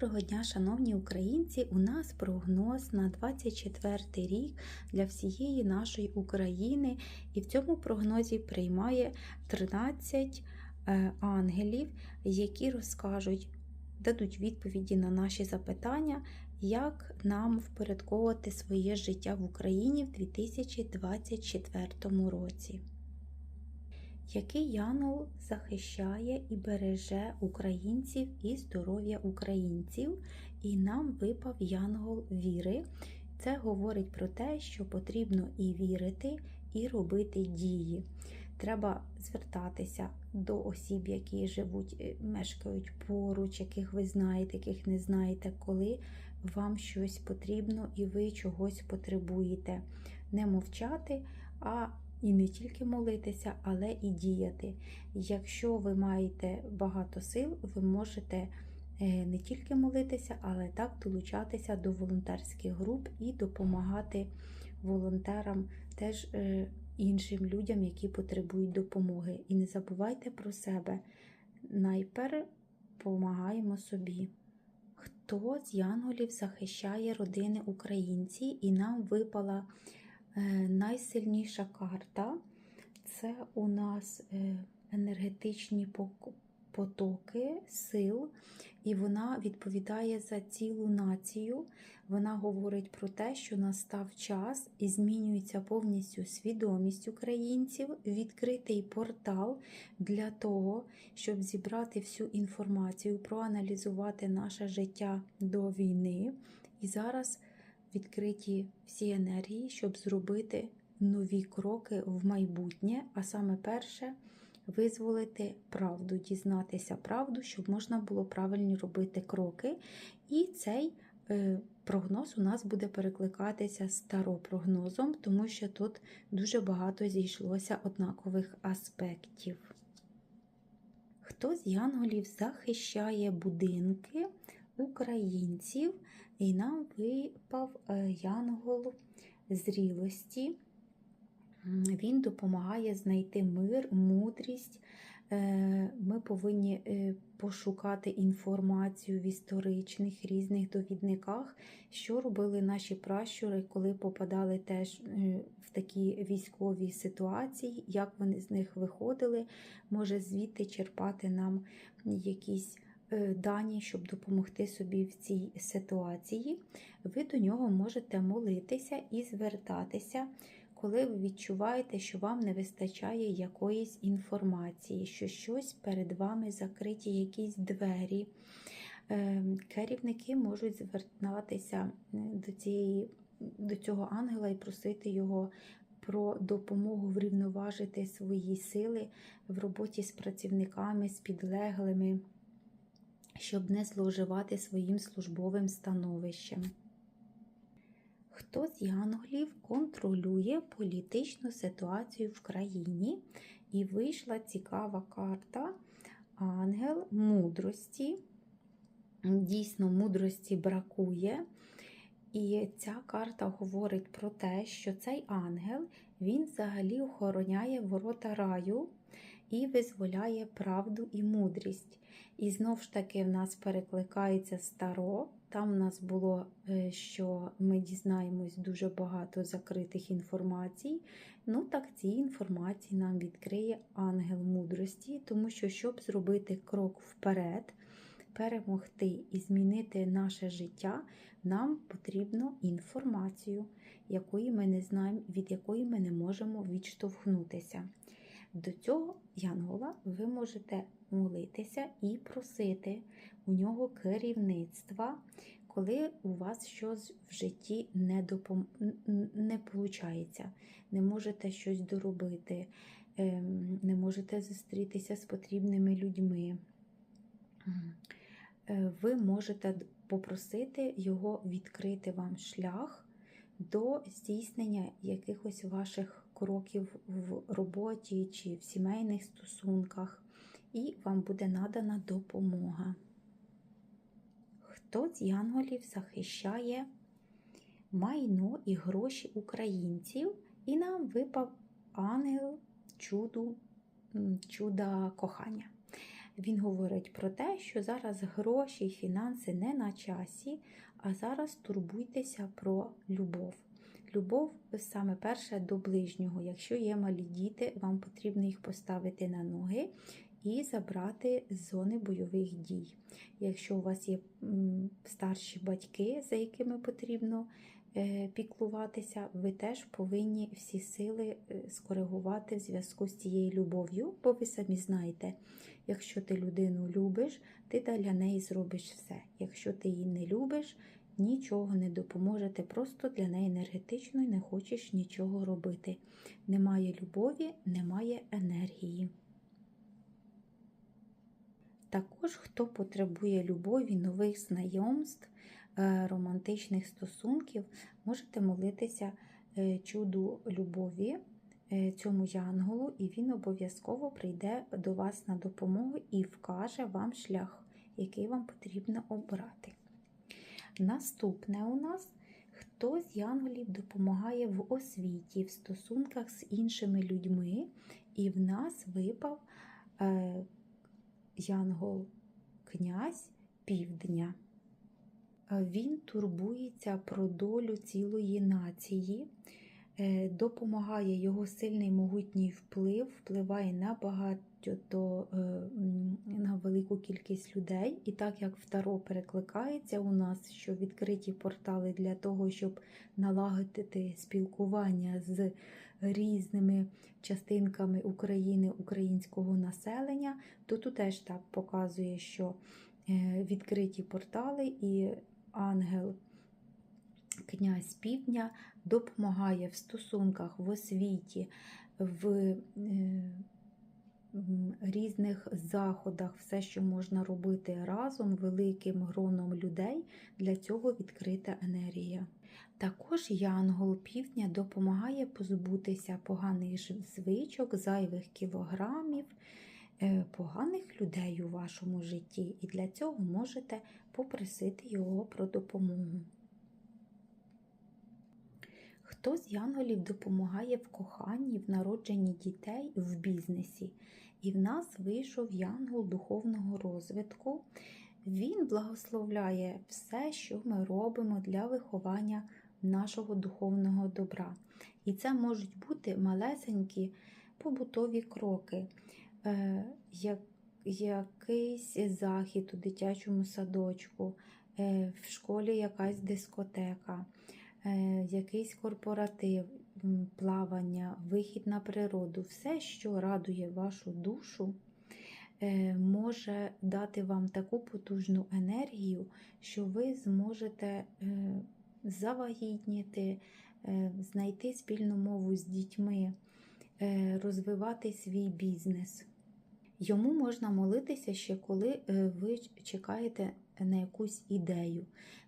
Доброго дня, шановні українці! У нас прогноз на 24 рік для всієї нашої України, і в цьому прогнозі приймає 13 е, ангелів, які розкажуть, дадуть відповіді на наші запитання, як нам впорядковувати своє життя в Україні в 2024 році. Який Янгол захищає і береже українців і здоров'я українців, і нам випав Янгол віри. Це говорить про те, що потрібно і вірити, і робити дії. Треба звертатися до осіб, які живуть, е, мешкають поруч, яких ви знаєте, яких не знаєте, коли вам щось потрібно і ви чогось потребуєте. Не мовчати, а і не тільки молитися, але і діяти. Якщо ви маєте багато сил, ви можете е, не тільки молитися, але так долучатися до волонтерських груп і допомагати волонтерам, теж е, іншим людям, які потребують допомоги. І не забувайте про себе. Найпер допомагаємо собі. Хто з янголів захищає родини українці, і нам випала найсильніша карта це у нас е, енергетичні потоки сил, і вона відповідає за цілу націю. Вона говорить про те, що настав час і змінюється повністю свідомість українців, відкритий портал для того, щоб зібрати всю інформацію, проаналізувати наше життя до війни. І зараз відкриті всі енергії, щоб зробити нові кроки в майбутнє, а саме перше визволити правду, дізнатися правду, щоб можна було правильні робити кроки. І цей е, прогноз у нас буде перекликатися старопрогнозом, тому що тут дуже багато зійшлося однакових аспектів. Хто з янголів захищає будинки українців? І нам випав е, янгол зрілості. Він допомагає знайти мир, мудрість. Е, ми повинні е, пошукати інформацію в історичних різних довідниках, що робили наші пращури, коли попадали теж в такі військові ситуації, як вони з них виходили, може звідти черпати нам якісь. Е, дані, щоб допомогти собі в цій ситуації, ви до нього можете молитися і звертатися, коли ви відчуваєте, що вам не вистачає якоїсь інформації, що щось перед вами закриті, якісь двері. Е, керівники можуть звертатися до цієї, до цього ангела і просити його про допомогу врівноважити свої сили в роботі з працівниками, з підлеглими щоб не зловживати своїм службовим становищем. Хто з янголів контролює політичну ситуацію в країні? І вийшла цікава карта Ангел мудрості. Дійсно, мудрості бракує. І ця карта говорить про те, що цей ангел він взагалі охороняє ворота раю і визволяє правду і мудрість. І знов ж таки в нас перекликається старо. Там в нас було, е, що ми дізнаємось дуже багато закритих інформацій. Ну, так ці інформації нам відкриє ангел мудрості, тому що, щоб зробити крок вперед, перемогти і змінити наше життя, нам потрібно інформацію, якої ми не знаємо, від якої ми не можемо відштовхнутися. До цього Янгола ви можете молитися і просити у нього керівництва, коли у вас щось в житті не допом... не виходить, не можете щось доробити, ем, не можете зустрітися з потрібними людьми. Е, ви можете попросити його відкрити вам шлях до здійснення якихось ваших кроків в роботі чи в сімейних стосунках, і вам буде надана допомога. Хто з янголів захищає майно і гроші українців, і нам випав ангел чуду, чуда кохання. Він говорить про те, що зараз гроші і фінанси не на часі, а зараз турбуйтеся про любов. Любов саме перше до ближнього. Якщо є малі діти, вам потрібно їх поставити на ноги і забрати з зони бойових дій. Якщо у вас є старші батьки, за якими потрібно е, піклуватися, ви теж повинні всі сили е, скоригувати в зв'язку з цією любов'ю, бо ви самі знаєте, якщо ти людину любиш, ти для неї зробиш все. Якщо ти її не любиш, нічого не допоможе, ти просто для неї енергетично і не хочеш нічого робити. Немає любові, немає енергії. Також, хто потребує любові, нових знайомств, е, романтичних стосунків, можете молитися е, чуду любові е, цьому янголу, і він обов'язково прийде до вас на допомогу і вкаже вам шлях, який вам потрібно обрати. Наступне у нас. Хто з янголів допомагає в освіті, в стосунках з іншими людьми, і в нас випав е, янгол князь півдня. Е, Він турбується про долю цілої нації, допомагає його сильний могутній вплив, впливає на багато е, на велику кількість людей. І так як в Таро перекликається у нас, що відкриті портали для того, щоб налагодити спілкування з різними частинками України, українського населення, то тут теж так показує, що е, відкриті портали і ангел. Князь Півдня допомагає в стосунках, в освіті, в е, різних заходах, все, що можна робити разом, великим гроном людей, для цього відкрита енергія. Також янгол півдня допомагає позбутися поганих звичок, зайвих кілограмів, е, поганих людей у вашому житті, і для цього можете попросити його про допомогу. Хто з янголів допомагає в коханні, в народженні дітей, в бізнесі? І в нас вийшов янгол духовного розвитку. Він благословляє все, що ми робимо для виховання нашого духовного добра. І це можуть бути малесенькі побутові кроки, е, як, якийсь захід у дитячому садочку, е, в школі якась дискотека, якийсь корпоратив, плавання, вихід на природу, все, що радує вашу душу, е, може дати вам таку потужну енергію, що ви зможете е, завагітніти, е, знайти спільну мову з дітьми, е, розвивати свій бізнес. Йому можна молитися ще коли е, ви чекаєте на якусь ідею,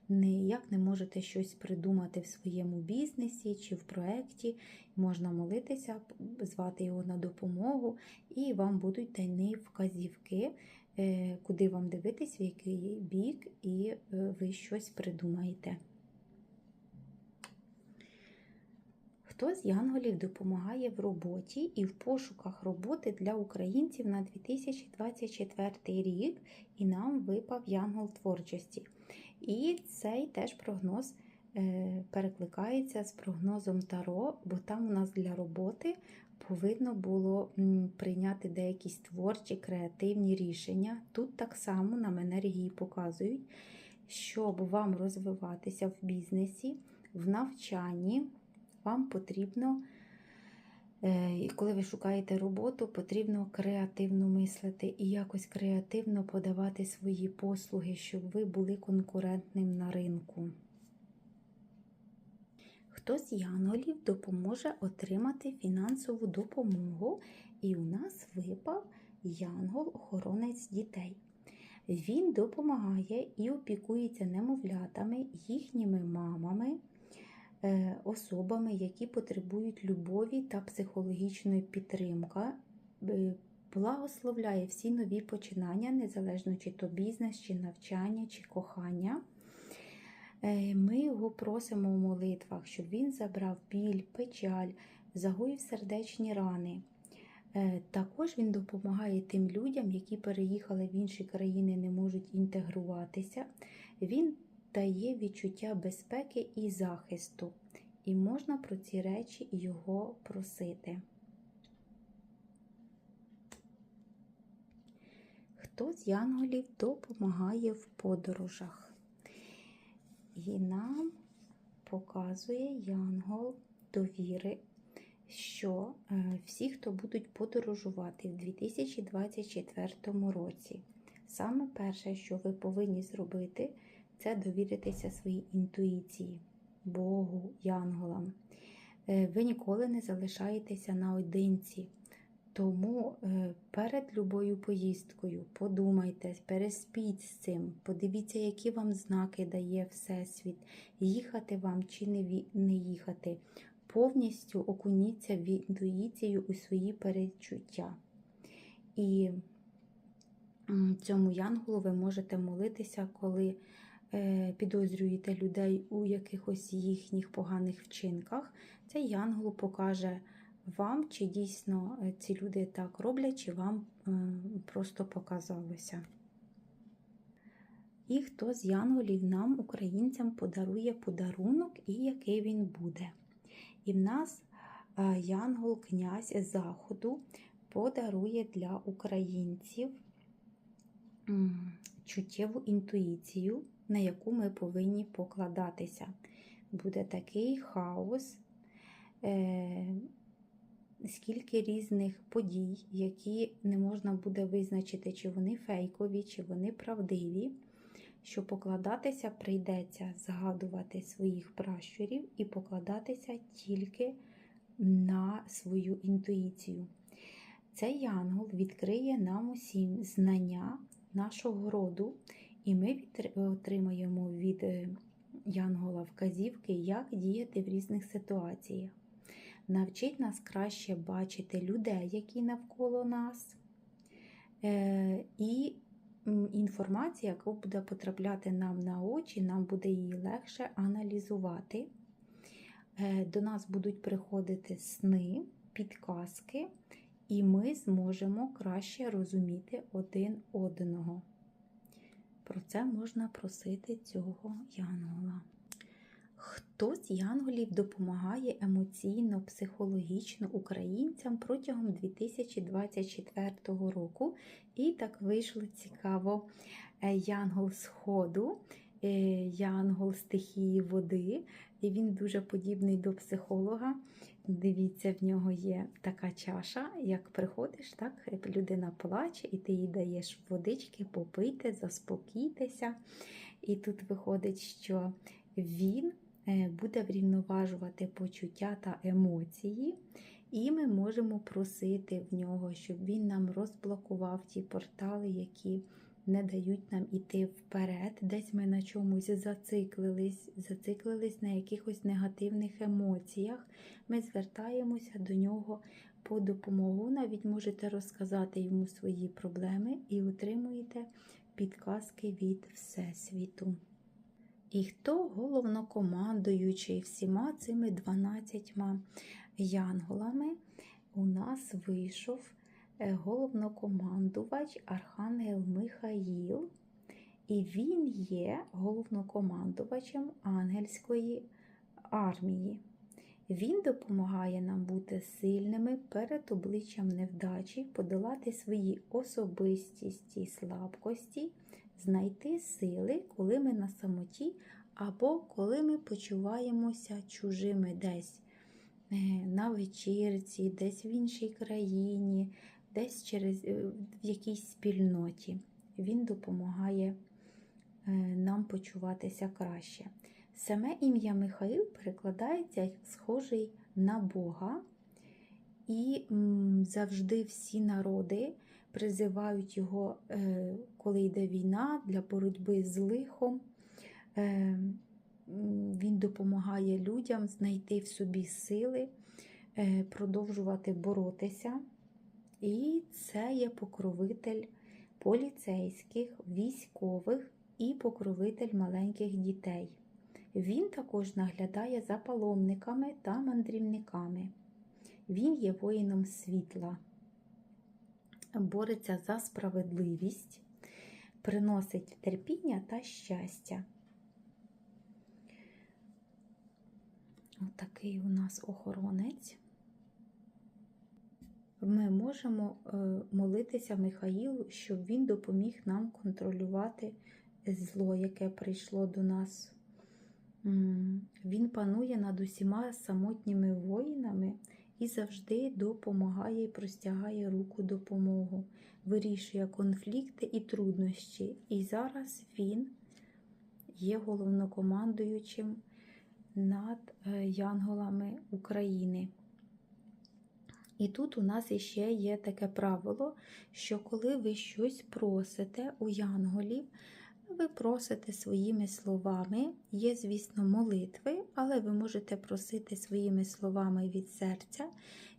ніяк не можете щось придумати в своєму бізнесі чи в проєкті. Можна молитися, звати його на допомогу, і вам будуть дані вказівки, е, куди вам дивитись, в який бік, і е, ви щось придумаєте. Хто з янголів допомагає в роботі і в пошуках роботи для українців на 2024 рік, і нам випав янгол творчості. І цей теж прогноз е, перекликається з прогнозом Таро, бо там у нас для роботи повинно було прийняти деякі творчі, креативні рішення. Тут так само нам енергії показують, щоб вам розвиватися в бізнесі, в навчанні вам потрібно, е, коли ви шукаєте роботу, потрібно креативно мислити і якось креативно подавати свої послуги, щоб ви були конкурентним на ринку. Хто з янголів допоможе отримати фінансову допомогу, і у нас випав янгол-охоронець дітей. Він допомагає і опікується немовлятами, їхніми мамами, особами, які потребують любові та психологічної підтримки, е, благословляє всі нові починання, незалежно чи то бізнес, чи навчання, чи кохання. Е, Ми його просимо в молитвах, щоб він забрав біль, печаль, загоїв сердечні рани, Е, Також він допомагає тим людям, які переїхали в інші країни, не можуть інтегруватися. Він дає відчуття безпеки і захисту, і можна про ці речі його просити. Хто з янголів допомагає в подорожах? І нам показує янгол довіри, що е, всі, хто будуть подорожувати в 2024 році, саме перше, що ви повинні зробити, це довіритися своїй інтуїції, Богу, янголам. Е, Ви ніколи не залишаєтеся наодинці. Тому е, перед любою поїздкою подумайте, переспіть з цим, подивіться, які вам знаки дає Всесвіт, їхати вам чи не, їхати. Повністю окуніться в інтуїцію у свої перечуття. І цьому янголу ви можете молитися, коли підозрюєте людей у якихось їхніх поганих вчинках. Цей янгол покаже вам, чи дійсно е, ці люди так роблять, чи вам е, просто показалося. І хто з янголів нам, українцям, подарує подарунок і який він буде. І в нас е, янгол князь Заходу подарує для українців чуттєву інтуїцію, на яку ми повинні покладатися. Буде такий хаос. Е, скільки різних подій, які не можна буде визначити, чи вони фейкові, чи вони правдиві, що покладатися прийдеться згадувати своїх пращурів і покладатися тільки на свою інтуїцію. Цей янгол відкриє нам усім знання нашого роду, і ми отримаємо від е, янгола вказівки, як діяти в різних ситуаціях навчить нас краще бачити людей, які навколо нас. Е, І інформація, яка буде потрапляти нам на очі, нам буде її легше аналізувати. Е, До нас будуть приходити сни, підказки, і ми зможемо краще розуміти один одного. Про це можна просити цього янгола. Хто з янголів допомагає емоційно, психологічно українцям протягом 2024 року? І так вийшло цікаво. Е, Янгол Сходу, е, янгол стихії води, і він дуже подібний до психолога. Дивіться, в нього є така чаша, як приходиш, так людина плаче, і ти їй даєш водички, попийте, заспокійтеся. І тут виходить, що він е, буде врівноважувати почуття та емоції, і ми можемо просити в нього, щоб він нам розблокував ті портали, які не дають нам іти вперед. Десь ми на чомусь зациклились, зациклились на якихось негативних емоціях. Ми звертаємося до нього по допомогу. Навіть можете розказати йому свої проблеми і отримуєте підказки від Всесвіту. І хто головнокомандуючий всіма цими 12 янголами, у нас вийшов головнокомандувач Архангел Михаїл, і він є головнокомандувачем ангельської армії. Він допомагає нам бути сильними перед обличчям невдачі, подолати свої особистісті слабкості, знайти сили, коли ми на самоті, або коли ми почуваємося чужими десь е, на вечірці, десь в іншій країні, десь через, е, в якійсь спільноті. Він допомагає е, нам почуватися краще. Саме ім'я Михаїл перекладається як схожий на Бога, і завжди всі народи призивають його, е, коли йде війна для боротьби з лихом. Він допомагає людям знайти в собі сили, продовжувати боротися. І це є покровитель поліцейських, військових і покровитель маленьких дітей. Він також наглядає за паломниками та мандрівниками. Він є воїном світла. бореться за справедливість, приносить терпіння та щастя. Отакий у нас охоронець. Ми можемо е, молитися Михаїлу, щоб він допоміг нам контролювати зло, яке прийшло до нас. Він панує над усіма самотніми воїнами і завжди допомагає і простягає руку допомогу, вирішує конфлікти і труднощі. І зараз він є головнокомандуючим над е, янголами України. І тут у нас іще є таке правило, що коли ви щось просите у янголів, ви просите своїми словами. Є, звісно, молитви, але ви можете просити своїми словами від серця,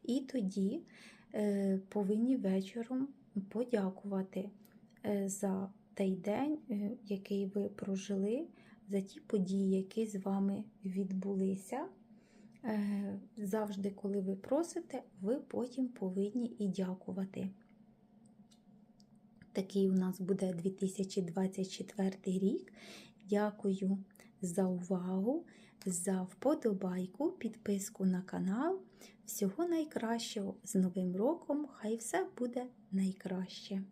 і тоді е, повинні вечором подякувати е, за той день, е, який ви прожили, за ті події, які з вами відбулися. Е, Завжди, коли ви просите, ви потім повинні і дякувати. Такий у нас буде 2024 рік. Дякую за увагу, за вподобайку, підписку на канал. Всього найкращого з Новим роком! Хай все буде найкраще!